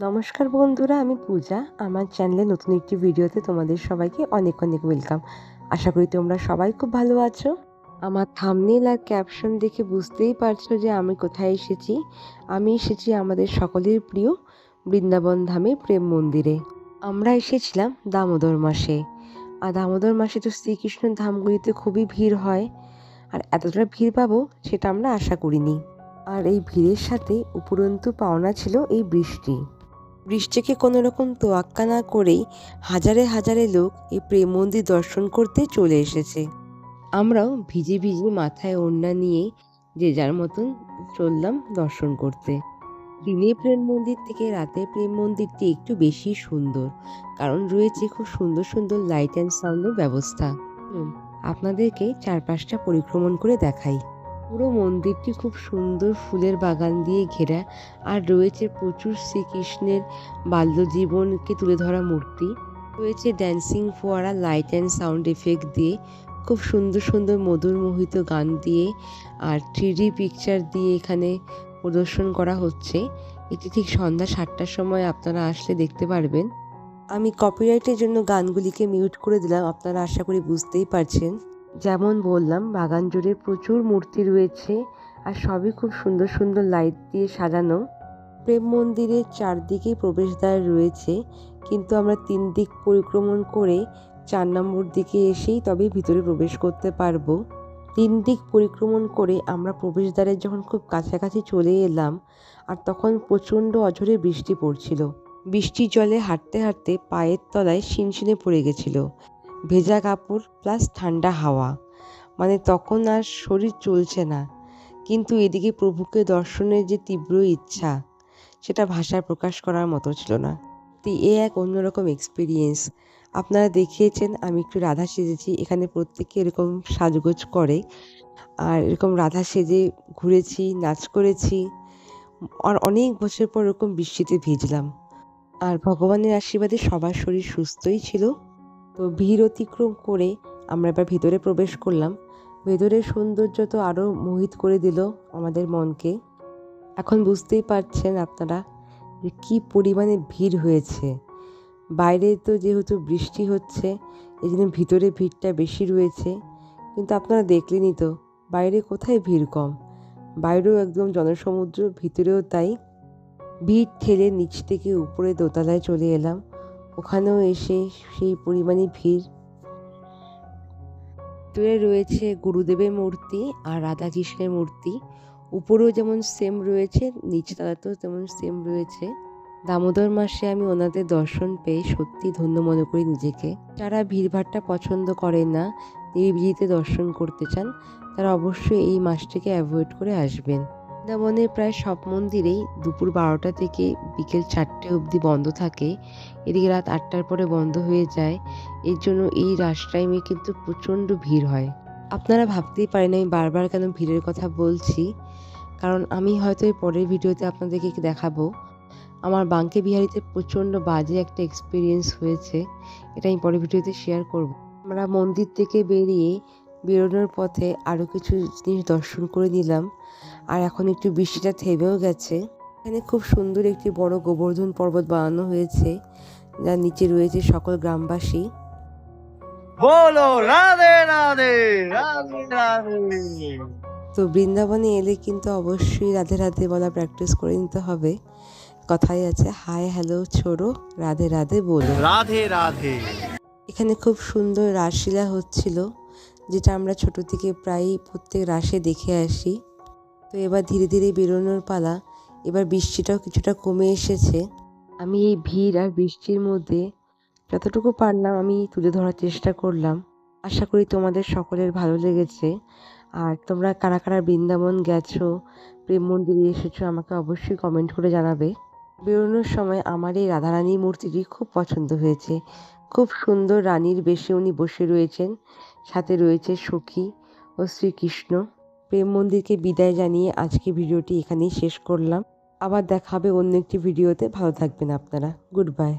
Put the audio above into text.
নমস্কার বন্ধুরা, আমি পূজা। আমার চ্যানেলে নতুন একটি ভিডিওতে তোমাদের সবাইকে অনেক অনেক ওয়েলকাম আশা করি তোমরা সবাই খুব ভালো আছো। আমার থামনেল আর ক্যাপশন দেখে বুঝতেই পারছ যে আমি কোথায় এসেছি। আমি এসেছি আমাদের সকলের প্রিয় বৃন্দাবন ধামে প্রেম মন্দিরে। আমরা এসেছিলাম দামোদর মাসে। আর দামোদর মাসে তো শ্রীকৃষ্ণ ধামগুলিতে খুবই ভিড় হয়। আর এতটা ভিড় পাবো সেটা আমরা আশা করিনি। আর এই ভিড়ের সাথে উপরন্তু পাওনা ছিল এই বৃষ্টি। বৃষ্টিকে কোনো রকম তোয়াক্কা না করেই হাজারে হাজারে লোক এই প্রেম মন্দির দর্শন করতে চলে এসেছে। আমরাও ভিজে ভিজে মাথায় ওড়না নিয়ে যে যার মতন চললাম দর্শন করতে। দিনে প্রেম মন্দির থেকে রাতে প্রেম মন্দিরটি একটু বেশি সুন্দর, কারণ রয়েছে খুব সুন্দর সুন্দর লাইট অ্যান্ড সাউন্ডের ব্যবস্থা। আপনাদেরকে চারপাশটা পরিক্রমণ করে দেখাই। পুরো মন্দিরটি খুব সুন্দর ফুলের বাগান দিয়ে ঘেরা। আর রয়েছে প্রচুর শ্রীকৃষ্ণের বাল্যজীবনকে তুলে ধরা মূর্তি। রয়েছে ড্যান্সিং ফোয়ারা লাইট অ্যান্ড সাউন্ড এফেক্ট দিয়ে খুব সুন্দর সুন্দর মধুর মোহিত গান দিয়ে আর থ্রি পিকচার দিয়ে এখানে প্রদর্শন করা হচ্ছে। এটি ঠিক সন্ধ্যা সাতটার সময় আপনারা আসলে দেখতে পারবেন। আমি কপিরাইটের জন্য গানগুলিকে মিউট করে দিলাম, আপনারা আশা করি বুঝতেই পারছেন। যেমন বললাম, বাগান জুড়ে প্রচুর মূর্তি রয়েছে আর সবই খুব সুন্দর সুন্দর লাইট দিয়ে সাজানো। প্রেম মন্দিরের চারদিকেই প্রবেশদ্বার রয়েছে, কিন্তু আমরা তিন দিক পরিক্রমণ করে চার নম্বর দিকে এসেই তবে ভিতরে প্রবেশ করতে পারব। তিন দিক পরিক্রমণ করে আমরা প্রবেশদ্বারের যখন খুব কাছাকাছি চলে এলাম আর তখন প্রচণ্ড অঝরে বৃষ্টি পড়ছিল। বৃষ্টির জলে হাঁটতে হাঁটতে পায়ের তলায় শিনশিনে পড়ে গেছিল। ভেজা কাপড় প্লাস ঠান্ডা হাওয়া। মানে তখন আর শরীর চলছে না। কিন্তু এদিকে প্রভুকে দর্শনের যে তীব্র ইচ্ছা, সেটা ভাষায় প্রকাশ করার মতো ছিল না। তো, এ এক অন্যরকম এক্সপিরিয়েন্স আপনারা দেখিয়েছেন, আমি একটু রাধা সেজেছি, এখানে প্রত্যেকে এরকম সাজগোজ করে। আর এরকম রাধা সেজে ঘুরেছি, নাচ করেছি। আর অনেক বছর পর এরকম বৃষ্টিতে ভিজলাম। আর ভগবানের আশীর্বাদে সবার শরীর সুস্থই ছিল। তো ভিড় অতিক্রম করে আমরা এবার ভিতরে প্রবেশ করলাম। ভেতরের সৌন্দর্য তো আরও মোহিত করে দিল আমাদের মনকে। এখন বুঝতেই পারছেন আপনারা যে কী পরিমাণে ভিড় হয়েছে। বাইরে তো যেহেতু বৃষ্টি হচ্ছে এই জন্য ভিতরে ভিড়টা বেশি রয়েছে। কিন্তু আপনারা দেখলেনই তো, বাইরে কোথায় ভিড় কম? বাইরেও একদম জনসমুদ্র, ভিতরেও তাই। ভিড় ঠেলে নিচ থেকে উপরে দোতলায় চলে এলাম। ওখানেও এসে সেই পরিমাণে ভিড়। ভিতরে রয়েছে গুরুদেবের মূর্তি আর রাধাকৃষ্ণের মূর্তি। উপরেও যেমন সেম রয়েছে নিচতলাতেও তেমন সেম রয়েছে। দামোদর মাসে আমি ওনাদের দর্শন পেয়ে সত্যি ধন্য মনে করি নিজেকে। যারা ভিড়ভাট্টা পছন্দ করেন না, নিরিবিলিতে দর্শন করতে চান, তারা অবশ্যই এই মাসটিকে অ্যাভয়েড করে আসবেন। বৃন্দাবনের প্রায় সব মন্দিরেই দুপুর বারোটা থেকে বিকেল চারটে অবধি বন্ধ থাকে। এদিকে রাত আটটার পরে বন্ধ হয়ে যায়। এর জন্য এই রাশ টাইমে কিন্তু প্রচণ্ড ভিড় হয়। আপনারা ভাবতেই পারেন, আমি বারবার কেন ভিড়ের কথা বলছি? কারণ আমি হয়তো এই পরের ভিডিওতে আপনাদেরকে দেখাবো। আমার বাঙ্কে বিহারিতে প্রচণ্ড বাজে একটা এক্সপিরিয়েন্স হয়েছে। এটা আমি পরের ভিডিওতে শেয়ার করব। আমরা মন্দির থেকে বেরিয়ে বেরোনোর পথে আরও কিছু জিনিস দর্শন করে নিলাম। আর এখন একটু বৃষ্টিটা থেমেও গেছে। এখানে খুব সুন্দর একটি বড় গোবর্ধন পর্বত বানানো হয়েছে যার নিচে রয়েছে সকল গ্রামবাসী। বলো রাধে রাধে রাধে রাধে। তো বৃন্দাবনে এলে কিন্তু অবশ্যই রাধে রাধে বলা প্র্যাকটিস করে নিতে হবে। কথাই আছে হাই হ্যালো ছোড়ো রাধে রাধে বলো। রাধে রাধে। এখানে খুব সুন্দর রাসলীলা হচ্ছিল। যেটা আমরা ছোট থেকে প্রায়ই প্রত্যেক রাসে দেখে আসি। তো এবার ধীরে ধীরে বেরোনোর পালা, এবার বৃষ্টিটাও কিছুটা কমে এসেছে। আমি এই ভিড় আর বৃষ্টির মধ্যে যতটুকু পারলাম আমি তুলে ধরার চেষ্টা করলাম। আশা করি তোমাদের সকলের ভালো লেগেছে। আর তোমরা কারা কারা বৃন্দাবন গেছো, প্রেম মন্দিরে এসেছ, আমাকে অবশ্যই কমেন্ট করে জানাবে। বেরোনোর সময় আমার এই রাধারানী মূর্তিটি খুব পছন্দ হয়েছে। খুব সুন্দর রানীর বেশে উনি বসে রয়েছেন। সাথে রয়েছে সখী ও শ্রীকৃষ্ণ। প্রেম মন্দিরকে বিদায় জানিয়ে আজকে ভিডিওটি এখানেই শেষ করলাম। আবার দেখাবে অন্য একটি ভিডিওতে। ভালো থাকবেন আপনারা। Good bye